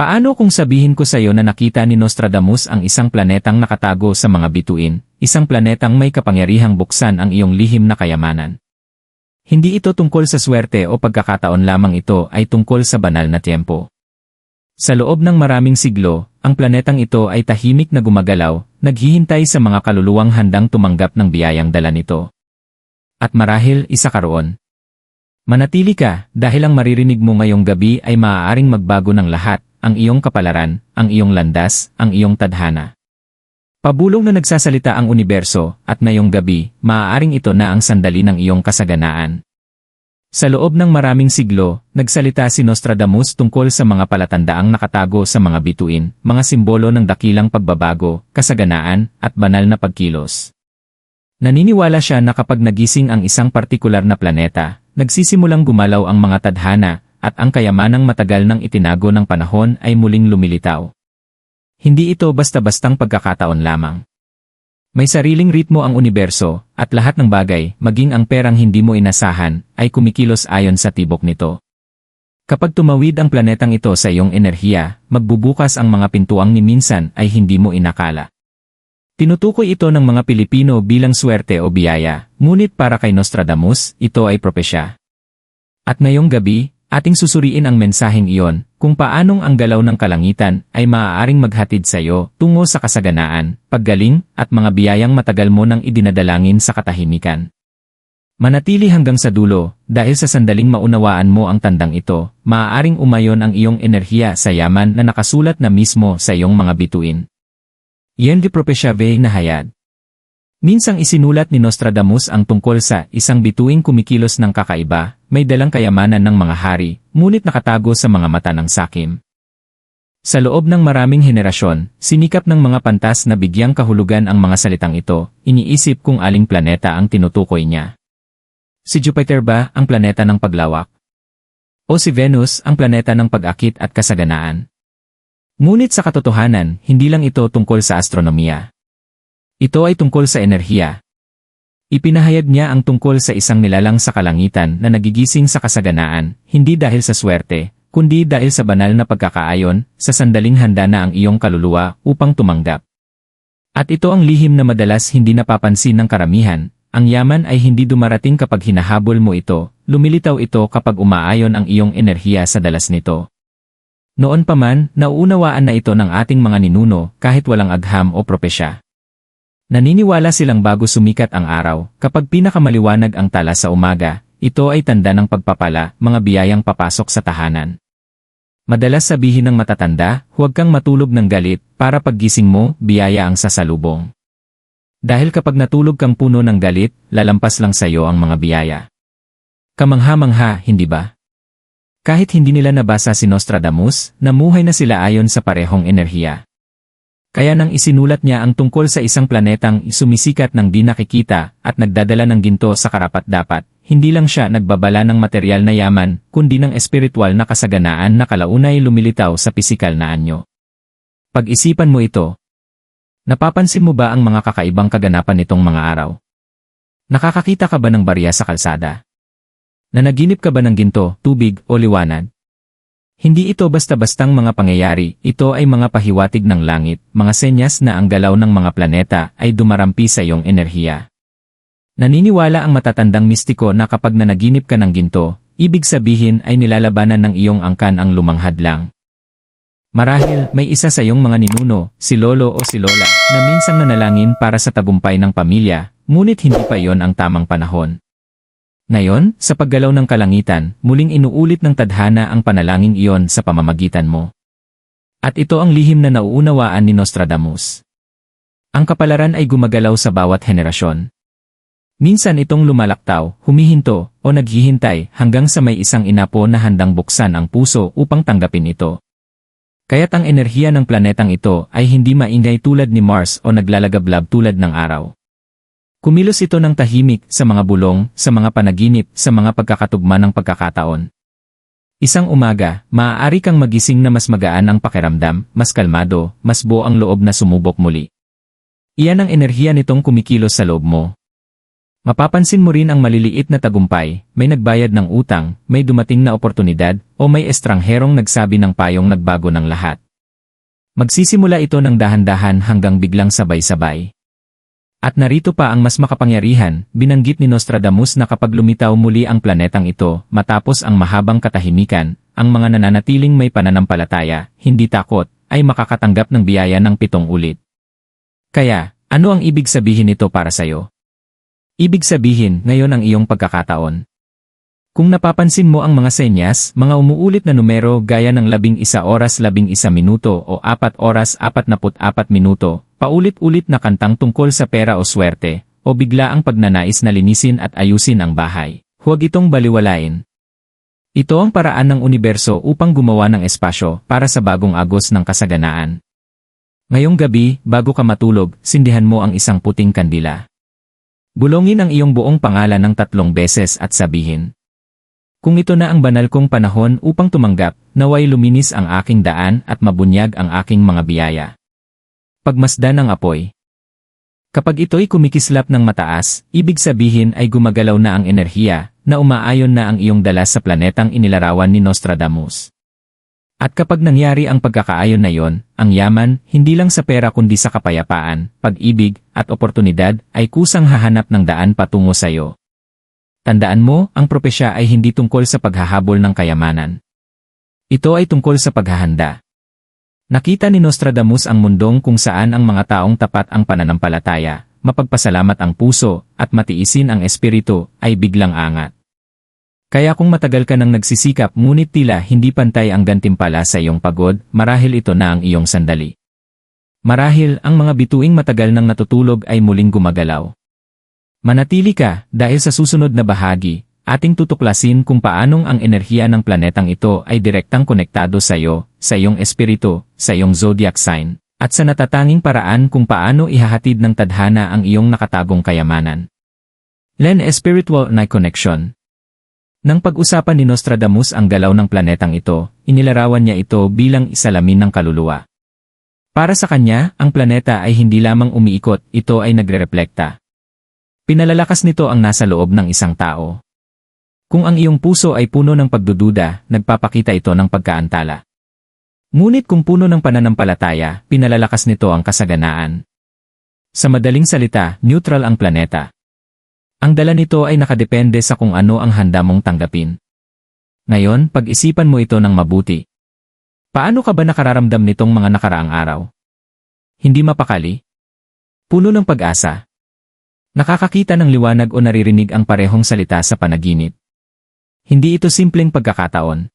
Paano kung sabihin ko sa iyo na nakita ni Nostradamus ang isang planetang nakatago sa mga bituin, isang planetang may kapangyarihang buksan ang iyong lihim na kayamanan? Hindi ito tungkol sa swerte o pagkakataon lamang ito ay tungkol sa banal na tiempo. Sa loob ng maraming siglo, ang planetang ito ay tahimik na gumagalaw, naghihintay sa mga kaluluwang handang tumanggap ng biyayang dala nito. At marahil isa karoon. Manatili ka dahil ang maririnig mo ngayong gabi ay maaaring magbago ng lahat, ang iyong kapalaran, ang iyong landas, ang iyong tadhana. Pabulong na nagsasalita ang universo, at ngayong gabi, maaaring ito na ang sandali ng iyong kasaganaan. Sa loob ng maraming siglo, nagsalita si Nostradamus tungkol sa mga palatandaang nakatago sa mga bituin, mga simbolo ng dakilang pagbabago, kasaganaan, at banal na pagkilos. Naniniwala siya na kapag nagising ang isang partikular na planeta, nagsisimulang gumalaw ang mga tadhana, at ang kayamanang matagal nang itinago ng panahon ay muling lumilitaw. Hindi ito basta-bastang pagkakataon lamang. May sariling ritmo ang universo, at lahat ng bagay, maging ang perang hindi mo inasahan, ay kumikilos ayon sa tibok nito. Kapag tumawid ang planetang ito sa iyong enerhiya, magbubukas ang mga pintuang ni minsan ay hindi mo inakala. Tinutukoy ito ng mga Pilipino bilang swerte o biyaya, ngunit para kay Nostradamus, ito ay propesya. At ngayong gabi, ating susuriin ang mensaheng iyon, kung paanong ang galaw ng kalangitan ay maaaring maghatid sa iyo tungo sa kasaganaan, paggaling, at mga biyayang matagal mo nang idinadalangin sa katahimikan. Manatili hanggang sa dulo, dahil sa sandaling maunawaan mo ang tandang ito, maaaring umayon ang iyong enerhiya sa yaman na nakasulat na mismo sa iyong mga bituin. Yan di propesya na hayad. Minsang isinulat ni Nostradamus ang tungkol sa isang bituing kumikilos ng kakaiba, may dalang kayamanan ng mga hari, ngunit nakatago sa mga mata ng sakim. Sa loob ng maraming henerasyon, sinikap ng mga pantas na bigyang kahulugan ang mga salitang ito, iniisip kung aling planeta ang tinutukoy niya. Si Jupiter ba ang planeta ng paglawak? O si Venus ang planeta ng pag-akit at kasaganaan? Ngunit sa katotohanan, hindi lang ito tungkol sa astronomiya. Ito ay tungkol sa enerhiya. Ipinahayag niya ang tungkol sa isang nilalang sa kalangitan na nagigising sa kasaganaan, hindi dahil sa swerte, kundi dahil sa banal na pagkakaayon, sa sandaling handa na ang iyong kaluluwa upang tumanggap. At ito ang lihim na madalas hindi napapansin ng karamihan, ang yaman ay hindi dumarating kapag hinahabol mo ito, lumilitaw ito kapag umaayon ang iyong enerhiya sa dalas nito. Noon pa man, nauunawaan na ito ng ating mga ninuno kahit walang agham o propesya. Naniniwala silang bago sumikat ang araw, kapag pinakamaliwanag ang tala sa umaga, ito ay tanda ng pagpapala, mga biyayang papasok sa tahanan. Madalas sabihin ng matatanda, huwag kang matulog ng galit, para paggising mo, biyaya ang sasalubong. Dahil kapag natulog kang puno ng galit, lalampas lang sa iyo ang mga biyaya. Kamangha-mangha, hindi ba? Kahit hindi nila nabasa si Nostradamus, namuhay na sila ayon sa parehong enerhiya. Kaya nang isinulat niya ang tungkol sa isang planetang sumisikat ng di nakikita at nagdadala ng ginto sa karapat-dapat, hindi lang siya nagbabala ng material na yaman, kundi ng espiritual na kasaganaan na kalaunay lumilitaw sa pisikal na anyo. Pag-isipan mo ito. Napapansin mo ba ang mga kakaibang kaganapan nitong mga araw? Nakakakita ka ba ng barya sa kalsada? Nanaginip ka ba ng ginto, tubig, o liwanag? Hindi ito basta-bastang mga pangyayari, ito ay mga pahiwatig ng langit, mga senyas na ang galaw ng mga planeta ay dumarampi sa iyong enerhiya. Naniniwala ang matatandang mistiko na kapag nanaginip ka ng ginto, ibig sabihin ay nilalabanan ng iyong angkan ang lumanghad lang. Marahil, may isa sa iyong mga ninuno, si lolo o si lola, na minsang nanalangin para sa tagumpay ng pamilya, ngunit hindi pa iyon ang tamang panahon. Ngayon, sa paggalaw ng kalangitan, muling inuulit ng tadhana ang panalangin iyon sa pamamagitan mo. At ito ang lihim na nauunawaan ni Nostradamus. Ang kapalaran ay gumagalaw sa bawat henerasyon. Minsan itong lumalaktaw, humihinto, o naghihintay hanggang sa may isang inapo na handang buksan ang puso upang tanggapin ito. Kaya't ang enerhiya ng planetang ito ay hindi maingay tulad ni Mars o naglalagablab tulad ng araw. Kumilos ito ng tahimik sa mga bulong, sa mga panaginip, sa mga pagkakatugma ng pagkakataon. Isang umaga, maaari kang magising na mas magaan ang pakiramdam, mas kalmado, mas buo ang loob na sumubok muli. Iyan ang enerhiya nitong kumikilos sa loob mo. Mapapansin mo rin ang maliliit na tagumpay, may nagbayad ng utang, may dumating na oportunidad, o may estrangherong nagsabi ng payong nagbago ng lahat. Magsisimula ito ng dahan-dahan hanggang biglang sabay-sabay. At narito pa ang mas makapangyarihan, binanggit ni Nostradamus na kapag lumitaw muli ang planetang ito, matapos ang mahabang katahimikan, ang mga nananatiling may pananampalataya, hindi takot, ay makakatanggap ng biyaya ng pitong ulit. Kaya, ano ang ibig sabihin nito para sa'yo? Ibig sabihin, ngayon ang iyong pagkakataon. Kung napapansin mo ang mga senyas, mga umuulit na numero gaya ng labing isa oras labing isa minuto o apat oras apat naput apat minuto, paulit-ulit na kantang tungkol sa pera o swerte, o bigla ang pagnanais na linisin at ayusin ang bahay, huwag itong baliwalain. Ito ang paraan ng universo upang gumawa ng espasyo para sa bagong agos ng kasaganaan. Ngayong gabi, bago ka matulog, sindihan mo ang isang puting kandila. Bulongin ang iyong buong pangalan ng tatlong beses at sabihin. Kung ito na ang banal kong panahon upang tumanggap, naway luminis ang aking daan at mabunyag ang aking mga biyaya. Pagmasdan ng apoy. Kapag ito'y kumikislap ng mataas, ibig sabihin ay gumagalaw na ang enerhiya, na umaayon na ang iyong dala sa planetang inilarawan ni Nostradamus. At kapag nangyari ang pagkakaayon na yon, ang yaman, hindi lang sa pera kundi sa kapayapaan, pag-ibig, at oportunidad, ay kusang hahanap ng daan patungo sa iyo. Tandaan mo, ang propesya ay hindi tungkol sa paghahabol ng kayamanan. Ito ay tungkol sa paghahanda. Nakita ni Nostradamus ang mundong kung saan ang mga taong tapat ang pananampalataya, mapagpasalamat ang puso, at matiisin ang espiritu, ay biglang angat. Kaya kung matagal ka nang nagsisikap ngunit tila hindi pantay ang gantimpala sa iyong pagod, marahil ito na ang iyong sandali. Marahil ang mga bituing matagal nang natutulog ay muling gumagalaw. Manatili ka dahil sa susunod na bahagi, ating tutuklasin kung paanong ang enerhiya ng planetang ito ay direktang konektado sa iyo, sa iyong espiritu, sa iyong zodiac sign, at sa natatanging paraan kung paano ihahatid ng tadhana ang iyong nakatagong kayamanan. Len Spiritual Night Connection nang pag-usapan ni Nostradamus ang galaw ng planetang ito, inilarawan niya ito bilang isalamin ng kaluluwa. Para sa kanya, ang planeta ay hindi lamang umiikot, ito ay nagre-reflekta. Pinalalakas nito ang nasa loob ng isang tao. Kung ang iyong puso ay puno ng pagdududa, nagpapakita ito ng pagkaantala. Ngunit kung puno ng pananampalataya, pinalalakas nito ang kasaganaan. Sa madaling salita, neutral ang planeta. Ang dala nito ay nakadepende sa kung ano ang handa mong tanggapin. Ngayon, pag-isipan mo ito ng mabuti. Paano ka ba nakararamdam nitong mga nakaraang araw? Hindi mapakali? Puno ng pag-asa? Nakakakita ng liwanag o naririnig ang parehong salita sa panaginip? Hindi ito simpleng pagkakataon.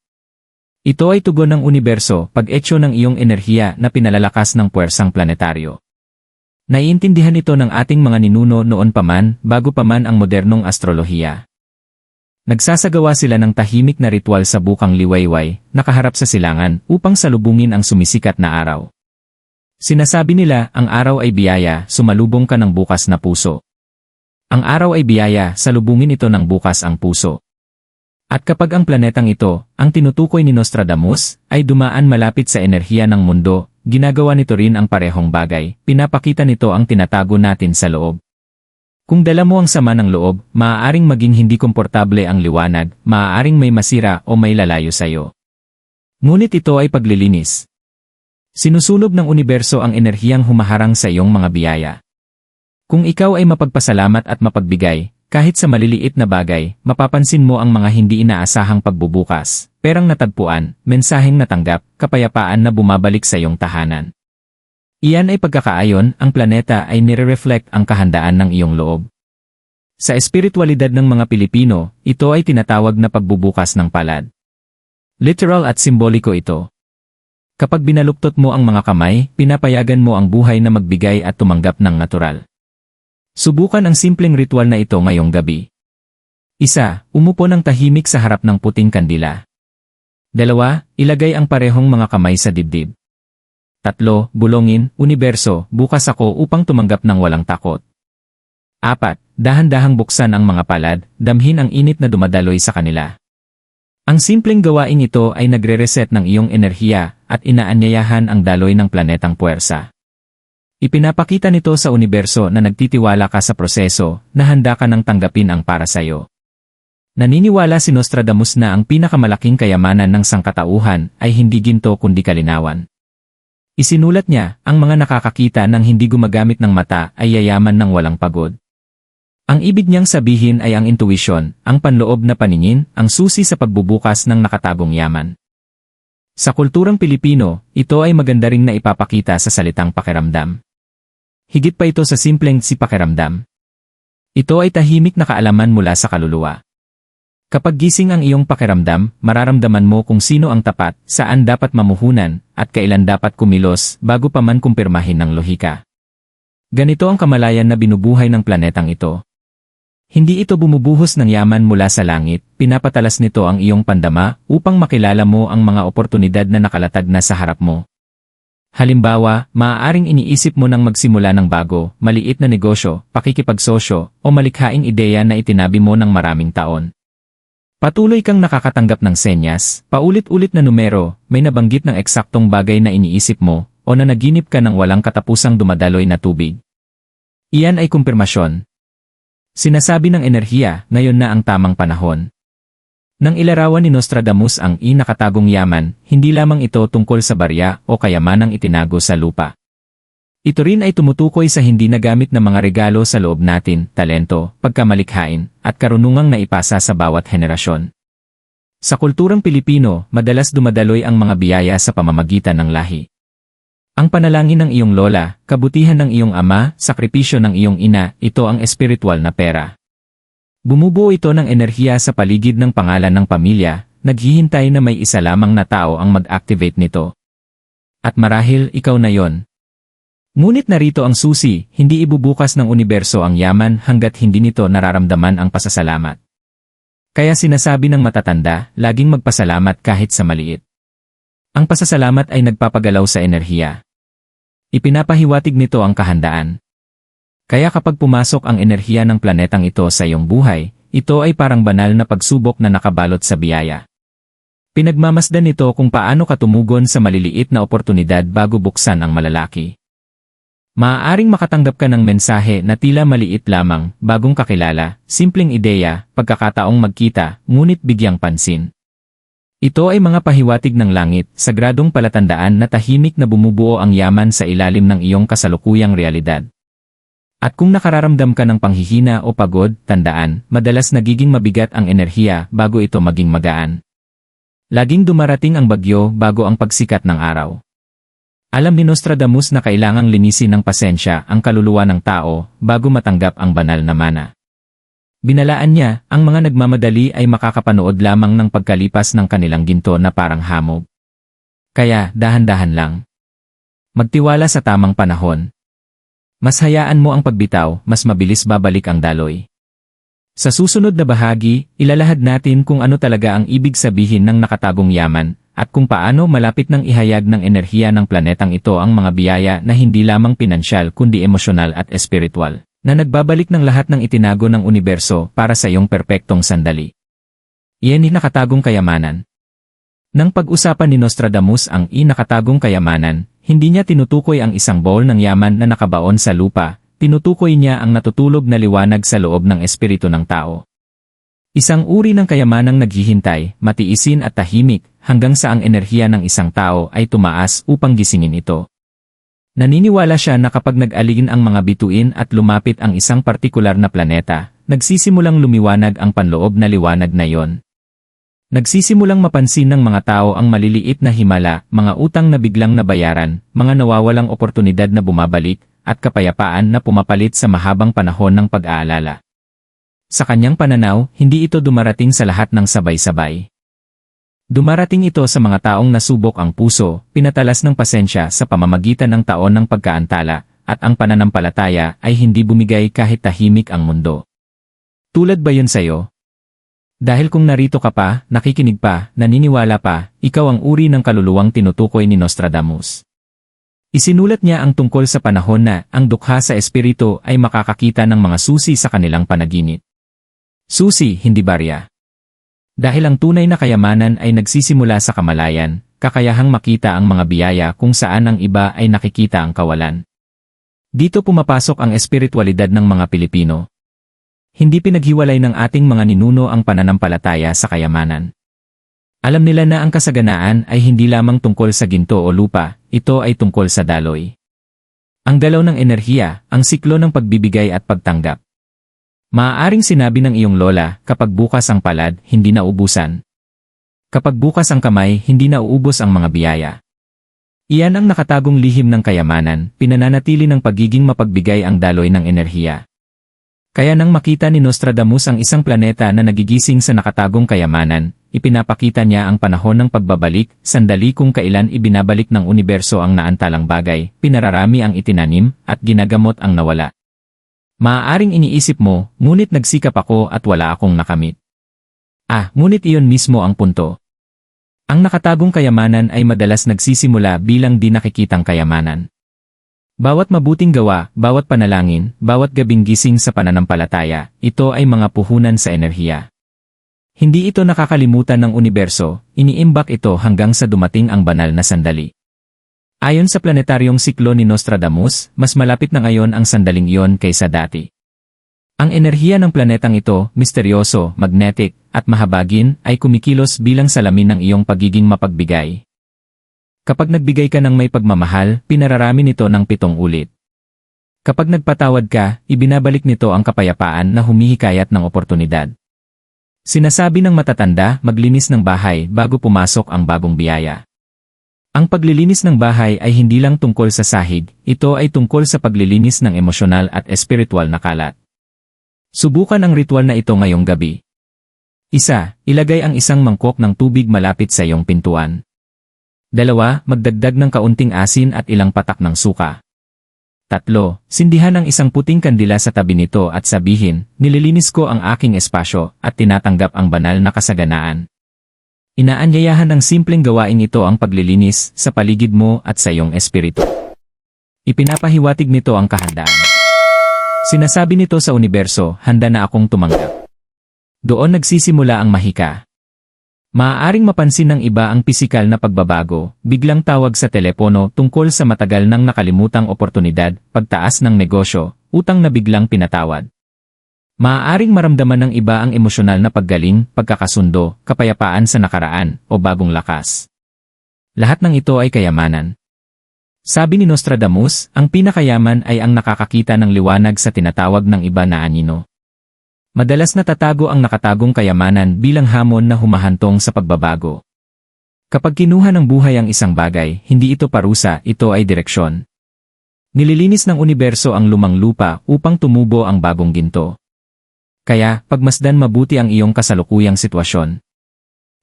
Ito ay tugon ng universo pag-etyo ng iyong enerhiya na pinalalakas ng puwersang planetaryo. Naiintindihan ito ng ating mga ninuno noon pa man, bago pa man ang modernong astrolohiya. Nagsasagawa sila ng tahimik na ritual sa bukang liwayway, nakaharap sa silangan, upang salubungin ang sumisikat na araw. Sinasabi nila, ang araw ay biyaya, sumalubong ka ng bukas na puso. Ang araw ay biyaya, salubungin ito ng bukas ang puso. At kapag ang planetang ito, ang tinutukoy ni Nostradamus, ay dumaan malapit sa enerhiya ng mundo, ginagawa nito rin ang parehong bagay, pinapakita nito ang tinatago natin sa loob. Kung dala mo ang sama ng loob, maaaring maging hindi komportable ang liwanag, maaaring may masira o may lalayo sa iyo. Ngunit ito ay paglilinis. Sinusulob ng universo ang enerhiyang humaharang sa iyong mga biyaya. Kung ikaw ay mapagpasalamat at mapagbigay, kahit sa maliliit na bagay, mapapansin mo ang mga hindi inaasahang pagbubukas, perang natagpuan, mensaheng natanggap, kapayapaan na bumabalik sa iyong tahanan. Iyan ay pagkakaayon, ang planeta ay nire-reflect ang kahandaan ng iyong loob. Sa espiritualidad ng mga Pilipino, ito ay tinatawag na pagbubukas ng palad. Literal at simboliko ito. Kapag binaluktot mo ang mga kamay, pinapayagan mo ang buhay na magbigay at tumanggap ng natural. Subukan ang simpleng ritual na ito ngayong gabi. Isa, umupo ng tahimik sa harap ng puting kandila. Dalawa, ilagay ang parehong mga kamay sa dibdib. Tatlo, bulongin, universo, bukas ako upang tumanggap ng walang takot. Apat, dahan-dahang buksan ang mga palad, damhin ang init na dumadaloy sa kanila. Ang simpleng gawain ito ay nagre-reset ng iyong enerhiya at inaanyayahan ang daloy ng planetang puwersa. Ipinapakita nito sa universo na nagtitiwala ka sa proseso na handa ka nang tanggapin ang para sayo. Naniniwala si Nostradamus na ang pinakamalaking kayamanan ng sangkatauhan ay hindi ginto kundi kalinawan. Isinulat niya, ang mga nakakakita ng hindi gumagamit ng mata ay yayaman ng walang pagod. Ang ibig niyang sabihin ay ang intuition, ang panloob na paningin, ang susi sa pagbubukas ng nakatagong yaman. Sa kulturang Pilipino, ito ay maganda ring naipapakita sa salitang pakiramdam. Higit pa ito sa simpleng si pakiramdam. Ito ay tahimik na kaalaman mula sa kaluluwa. Kapag gising ang iyong pakiramdam, mararamdaman mo kung sino ang tapat, saan dapat mamuhunan, at kailan dapat kumilos bago pa man kumpirmahin ng lohika. Ganito ang kamalayan na binubuhay ng planetang ito. Hindi ito bumubuhos ng yaman mula sa langit, pinapatalas nito ang iyong pandama upang makilala mo ang mga oportunidad na nakalatag na sa harap mo. Halimbawa, maaaring iniisip mo nang magsimula ng bago, maliit na negosyo, pakikipagsosyo, o malikhaing ideya na itinabi mo ng maraming taon. Patuloy kang nakakatanggap ng senyas, paulit-ulit na numero, may nabanggit ng eksaktong bagay na iniisip mo, o na naginip ka ng walang katapusang dumadaloy na tubig. Iyan ay kumpirmasyon. Sinasabi ng enerhiya, ngayon na ang tamang panahon. Nang ilarawan ni Nostradamus ang inakatagong yaman, hindi lamang ito tungkol sa barya o kayamanang itinago sa lupa. Ito rin ay tumutukoy sa hindi nagamit na mga regalo sa loob natin, talento, pagkamalikhain, at karunungang naipasa sa bawat henerasyon. Sa kulturang Pilipino, madalas dumadaloy ang mga biyaya sa pamamagitan ng lahi. Ang panalangin ng iyong lola, kabutihan ng iyong ama, sakripisyo ng iyong ina, ito ang espiritual na pera. Bumubuo ito ng enerhiya sa paligid ng pangalan ng pamilya, naghihintay na may isa lamang na tao ang mag-activate nito. At marahil ikaw na yon, Ngunit narito ang susi, hindi ibubukas ng universo ang yaman hanggat hindi nito nararamdaman ang pasasalamat. Kaya sinasabi ng matatanda, laging magpasalamat kahit sa maliit. Ang pasasalamat ay nagpapagalaw sa enerhiya. Ipinapahiwatig nito ang kahandaan. Kaya kapag pumasok ang enerhiya ng planetang ito sa iyong buhay, ito ay parang banal na pagsubok na nakabalot sa biyaya. Pinagmamasdan nito kung paano ka tumugon sa maliliit na oportunidad bago buksan ang malalaki. Maaaring makatanggap ka ng mensahe na tila maliit lamang, bagong kakilala, simpleng ideya, pagkakataong magkita, ngunit bigyang pansin. Ito ay mga pahiwatig ng langit, sagradong palatandaan na tahimik na bumubuo ang yaman sa ilalim ng iyong kasalukuyang realidad. At kung nakararamdam ka ng panghihina o pagod, tandaan, madalas nagiging mabigat ang enerhiya bago ito maging magaan. Laging dumarating ang bagyo bago ang pagsikat ng araw. Alam ni Nostradamus na kailangang linisin ng pasensya ang kaluluwa ng tao bago matanggap ang banal na mana. Binalaan niya, ang mga nagmamadali ay makakapanood lamang ng pagkalipas ng kanilang ginto na parang hamog. Kaya, dahan-dahan lang. Magtiwala sa tamang panahon. Mas hayaan mo ang pagbitaw, mas mabilis babalik ang daloy. Sa susunod na bahagi, ilalahad natin kung ano talaga ang ibig sabihin ng nakatagong yaman at kung paano malapit ng ihayag ng enerhiya ng planetang ito ang mga biyaya na hindi lamang pinansyal kundi emosyonal at espiritual, na nagbabalik ng lahat ng itinago ng universo para sa iyong perpektong sandali. Iyan ni nakatagong kayamanan. Nang pag-usapan ni Nostradamus ang inakatagong kayamanan, hindi niya tinutukoy ang isang bowl ng yaman na nakabaon sa lupa, tinutukoy niya ang natutulog na liwanag sa loob ng espiritu ng tao. Isang uri ng kayamanang naghihintay, matiisin at tahimik, hanggang sa ang enerhiya ng isang tao ay tumaas upang gisingin ito. Naniniwala siya na kapag nag-aligin ang mga bituin at lumapit ang isang partikular na planeta, nagsisimulang lumiwanag ang panloob na liwanag na yon. Nagsisimulang mapansin ng mga tao ang maliliit na himala, mga utang na biglang nabayaran, mga nawawalang oportunidad na bumabalik, at kapayapaan na pumapalit sa mahabang panahon ng pag-aalala. Sa kanyang pananaw, hindi ito dumarating sa lahat ng sabay-sabay. Dumarating ito sa mga taong nasubok ang puso, pinatalas ng pasensya sa pamamagitan ng taon ng pagkaantala, at ang pananampalataya ay hindi bumigay kahit tahimik ang mundo. Tulad ba yun sa'yo? Dahil kung narito ka pa, nakikinig pa, naniniwala pa, ikaw ang uri ng kaluluwang tinutukoy ni Nostradamus. Isinulat niya ang tungkol sa panahon na ang dukha sa espiritu ay makakakita ng mga susi sa kanilang panaginip. Susi, hindi barya. Dahil ang tunay na kayamanan ay nagsisimula sa kamalayan, kakayahang makita ang mga biyaya kung saan ang iba ay nakikita ang kawalan. Dito pumapasok ang espiritualidad ng mga Pilipino. Hindi pinaghiwalay ng ating mga ninuno ang pananampalataya sa kayamanan. Alam nila na ang kasaganaan ay hindi lamang tungkol sa ginto o lupa, ito ay tungkol sa daloy. Ang galaw ng enerhiya, ang siklo ng pagbibigay at pagtanggap. Maaaring sinabi ng iyong lola, kapag bukas ang palad, hindi na ubusan. Kapag bukas ang kamay, hindi na uubos ang mga biyaya. Iyan ang nakatagong lihim ng kayamanan, pinananatili ng pagiging mapagbigay ang daloy ng enerhiya. Kaya nang makita ni Nostradamus ang isang planeta na nagigising sa nakatagong kayamanan, ipinapakita niya ang panahon ng pagbabalik, sandali kung kailan ibinabalik ng universo ang naantalang bagay, pinararami ang itinanim, at ginagamot ang nawala. Maaaring iniisip mo, ngunit nagsikap ako at wala akong nakamit. Ah, ngunit iyon mismo ang punto. Ang nakatagong kayamanan ay madalas nagsisimula bilang di nakikitang kayamanan. Bawat mabuting gawa, bawat panalangin, bawat gabing gising sa pananampalataya, ito ay mga puhunan sa enerhiya. Hindi ito nakakalimutan ng universo, iniimbak ito hanggang sa dumating ang banal na sandali. Ayon sa planetaryong siklo ni Nostradamus, mas malapit na ngayon ang sandaling iyon kaysa dati. Ang enerhiya ng planetang ito, misteryoso, magnetic, at mahabagin, ay kumikilos bilang salamin ng iyong pagiging mapagbigay. Kapag nagbigay ka ng may pagmamahal, pinararami nito ng pitong ulit. Kapag nagpatawad ka, ibinabalik nito ang kapayapaan na humihikayat ng oportunidad. Sinasabi ng matatanda, maglinis ng bahay bago pumasok ang bagong biyaya. Ang paglilinis ng bahay ay hindi lang tungkol sa sahig, ito ay tungkol sa paglilinis ng emosyonal at espiritual na kalat. Subukan ang ritual na ito ngayong gabi. Isa, ilagay ang isang mangkok ng tubig malapit sa iyong pintuan. Dalawa, magdagdag ng kaunting asin at ilang patak ng suka. Tatlo, sindihan ang isang puting kandila sa tabi nito at sabihin, nililinis ko ang aking espasyo at tinatanggap ang banal na kasaganaan. Inaanyayahan ng simpleng gawain ito ang paglilinis sa paligid mo at sa iyong espiritu. Ipinapahiwatig nito ang kahandaan. Sinasabi nito sa universo, handa na akong tumanggap. Doon nagsisimula ang mahika. Maaaring mapansin ng iba ang pisikal na pagbabago, biglang tawag sa telepono tungkol sa matagal nang nakalimutang oportunidad, pagtaas ng negosyo, utang na biglang pinatawad. Maaaring maramdaman ng iba ang emosyonal na paggaling, pagkakasundo, kapayapaan sa nakaraan, o bagong lakas. Lahat ng ito ay kayamanan. Sabi ni Nostradamus, ang pinakayaman ay ang nakakakita ng liwanag sa tinatawag ng iba na anino. Madalas natatago ang nakatagong kayamanan bilang hamon na humahantong sa pagbabago. Kapag kinuha ng buhay ang isang bagay, hindi ito parusa, ito ay direksyon. Nililinis ng universo ang lumang lupa upang tumubo ang bagong ginto. Kaya, pagmasdan mabuti ang iyong kasalukuyang sitwasyon.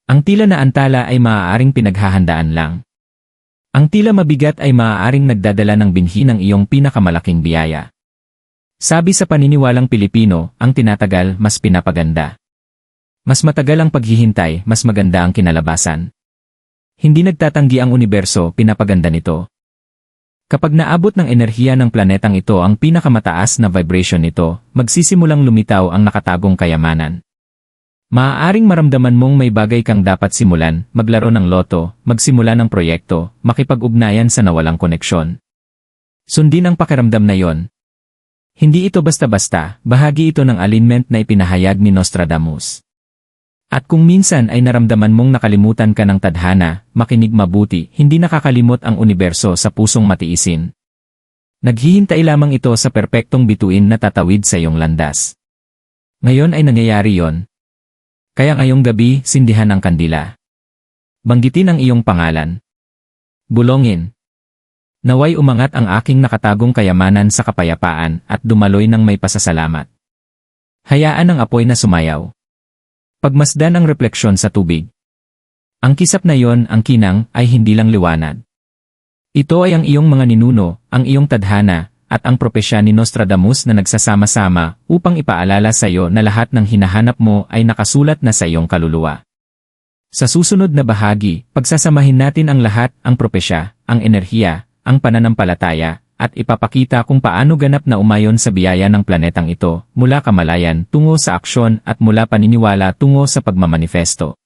Ang tila na antala ay maaaring pinaghahandaan lang. Ang tila mabigat ay maaaring nagdadala ng binhi ng iyong pinakamalaking biyaya. Sabi sa paniniwalang Pilipino, ang tinatagal mas pinapaganda. Mas matagal ang paghihintay, mas maganda ang kinalabasan. Hindi nagtatanggi ang universo, pinapaganda nito. Kapag naabot ng enerhiya ng planetang ito ang pinakamataas na vibration nito, magsisimulang lumitaw ang nakatagong kayamanan. Maaaring maramdaman mong may bagay kang dapat simulan, maglaro ng loto, magsimula ng proyekto, makipag-ugnayan sa nawalang koneksyon. Sundin ang pakiramdam na yon. Hindi ito basta-basta, bahagi ito ng alignment na ipinahayag ni Nostradamus. At kung minsan ay naramdaman mong nakalimutan ka ng tadhana, makinig mabuti, hindi nakakalimot ang universo sa pusong matiisin. Naghihintay lamang ito sa perpektong bituin na tatawid sa iyong landas. Ngayon ay nangyayari yon, kaya ngayong gabi, sindihan ang kandila. Banggitin ang iyong pangalan. Bulongin. Naway umangat ang aking nakatagong kayamanan sa kapayapaan at dumaloy ng may pasasalamat. Hayaan ang apoy na sumayaw. Pagmasdan ang refleksyon sa tubig. Ang kisap na yon, ang kinang, ay hindi lang liwanag. Ito ay ang iyong mga ninuno, ang iyong tadhana, at ang propesya ni Nostradamus na nagsasama-sama upang ipaalala sa iyo na lahat ng hinahanap mo ay nakasulat na sa iyong kaluluwa. Sa susunod na bahagi, pagsasamahin natin ang lahat, ang propesya, ang enerhiya, ang pananampalataya, at ipapakita kung paano ganap na umayon sa biyaya ng planetang ito, mula kamalayan tungo sa aksyon at mula paniniwala tungo sa pagmamanifesto.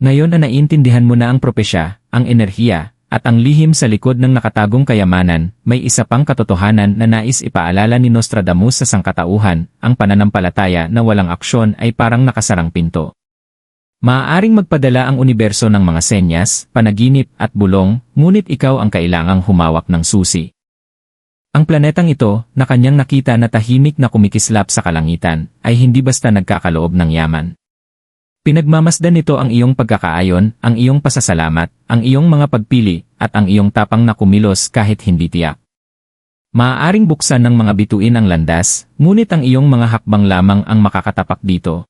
Ngayon na naiintindihan mo na ang propesya, ang enerhiya, at ang lihim sa likod ng nakatagong kayamanan, may isa pang katotohanan na nais ipaalala ni Nostradamus sa sangkatauhan, ang pananampalataya na walang aksyon ay parang nakasarang pinto. Maaaring magpadala ang universo ng mga senyas, panaginip at bulong, ngunit ikaw ang kailangang humawak ng susi. Ang planetang ito, na kanyang nakita na tahimik na kumikislap sa kalangitan, ay hindi basta nagkakaloob ng yaman. Pinagmamasdan nito ang iyong pagkakaayon, ang iyong pasasalamat, ang iyong mga pagpili, at ang iyong tapang na kumilos kahit hindi tiyak. Maaaring buksan ng mga bituin ang landas, ngunit ang iyong mga hakbang lamang ang makakatapak dito.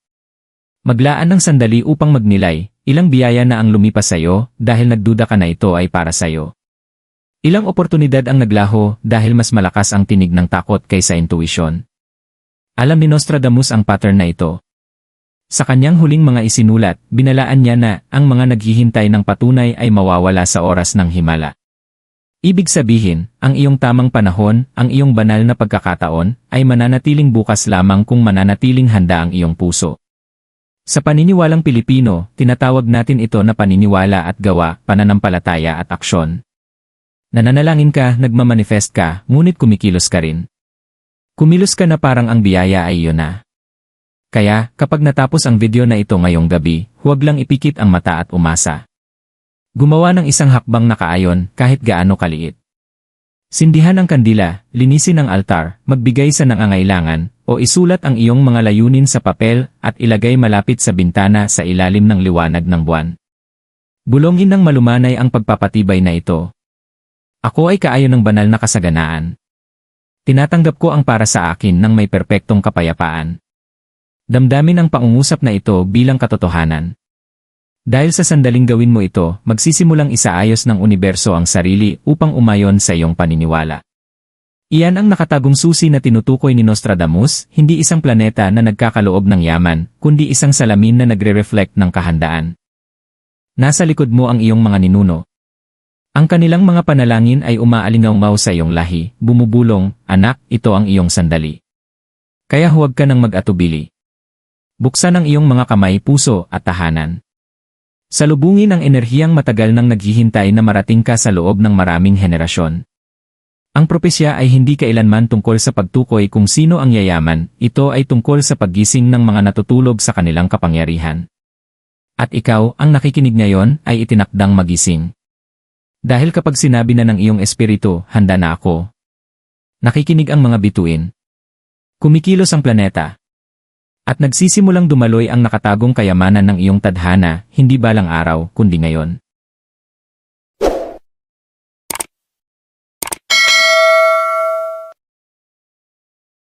Maglaan ng sandali upang magnilay, ilang biyaya na ang lumipas sa iyo dahil nagduda ka na ito ay para sa iyo. Ilang oportunidad ang naglaho dahil mas malakas ang tinig ng takot kaysa intuition. Alam ni Nostradamus ang pattern na ito. Sa kanyang huling mga isinulat, binalaan niya na ang mga naghihintay ng patunay ay mawawala sa oras ng himala. Ibig sabihin, ang iyong tamang panahon, ang iyong banal na pagkakataon, ay mananatiling bukas lamang kung mananatiling handa ang iyong puso. Sa paniniwalang Pilipino, tinatawag natin ito na paniniwala at gawa, pananampalataya at aksyon. Nananalangin ka, nagmamanifest ka, ngunit kumikilos ka rin. Kumilos ka na parang ang biyaya ay iyo na. Kaya, kapag natapos ang video na ito ngayong gabi, huwag lang ipikit ang mata at umasa. Gumawa ng isang hakbang na kaayon kahit gaano kaliit. Sindihan ang kandila, linisin ang altar, magbigay sa nangangailangan, o isulat ang iyong mga layunin sa papel at ilagay malapit sa bintana sa ilalim ng liwanag ng buwan. Bulongin ng malumanay ang pagpapatibay na ito. Ako ay kaayon ng banal na kasaganaan. Tinatanggap ko ang para sa akin ng may perpektong kapayapaan. Damdamin ang pangungusap na ito bilang katotohanan. Dahil sa sandaling gawin mo ito, magsisimulang isaayos ng universo ang sarili upang umayon sa iyong paniniwala. Iyan ang nakatagong susi na tinutukoy ni Nostradamus, hindi isang planeta na nagkakaloob ng yaman, kundi isang salamin na nagre-reflect ng kahandaan. Nasa likod mo ang iyong mga ninuno. Ang kanilang mga panalangin ay umaalingaw sa iyong lahi, bumubulong, anak, ito ang iyong sandali. Kaya huwag ka nang mag-atubili. Buksan ang iyong mga kamay, puso at tahanan. Salubungin ang enerhiyang matagal nang naghihintay na marating ka sa loob ng maraming henerasyon. Ang propesya ay hindi kailanman tungkol sa pagtukoy kung sino ang yayaman, ito ay tungkol sa paggising ng mga natutulog sa kanilang kapangyarihan. At ikaw, ang nakikinig ngayon, ay itinakdang magising. Dahil kapag sinabi na ng iyong espiritu, handa na ako. Nakikinig ang mga bituin. Kumikilos ang planeta, at nagsisimulang dumaloy ang nakatagong kayamanan ng iyong tadhana, hindi balang araw, kundi ngayon.